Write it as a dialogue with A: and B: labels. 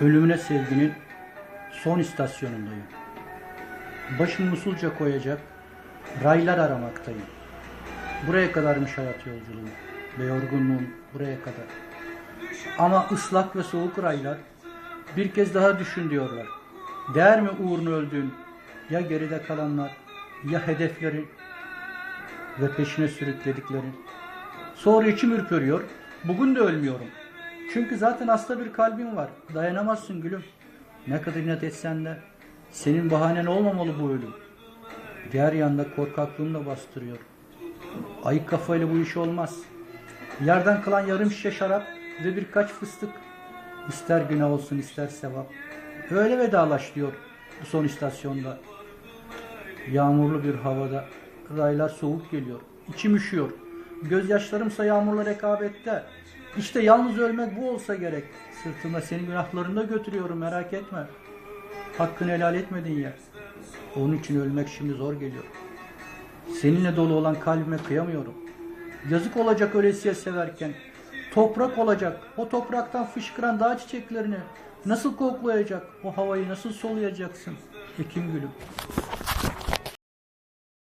A: Ölümüne sevginin son istasyonundayım. Başımı usulca koyacak raylar aramaktayım. Buraya kadarmış hayat yolculuğum ve yorgunluğum buraya kadar. Ama ıslak ve soğuk raylar bir kez daha düşün diyorlar. Değer mi uğruna öldüğün ya geride kalanlar ya hedeflerin ve peşine sürüklediklerin. Sonra içim ürperiyor. Bugün de ölmüyorum. Çünkü zaten hasta bir kalbin var. Dayanamazsın gülüm. Ne kadar inat etsen de senin bahanen olmamalı bu ölüm. Diğer yanda korkaklığım da bastırıyor. Ayık kafayla bu iş olmaz. Yerden kalan yarım şişe şarap ve birkaç fıstık. İster günah olsun ister sevap. Öyle vedalaş diyor bu son istasyonda. Yağmurlu bir havada raylar soğuk geliyor. İçim üşüyor. Gözyaşlarımsa yağmurla rekabette. İşte yalnız ölmek bu olsa gerek. Sırtımda senin günahlarını da götürüyorum merak etme. Hakkını helal etmedin ya. Onun için ölmek şimdi zor geliyor. Seninle dolu olan kalbime kıyamıyorum. Yazık olacak ölesiye severken. Toprak olacak. O topraktan fışkıran dağ çiçeklerini nasıl koklayacak? O havayı nasıl soluyacaksın? Ekim gülüm.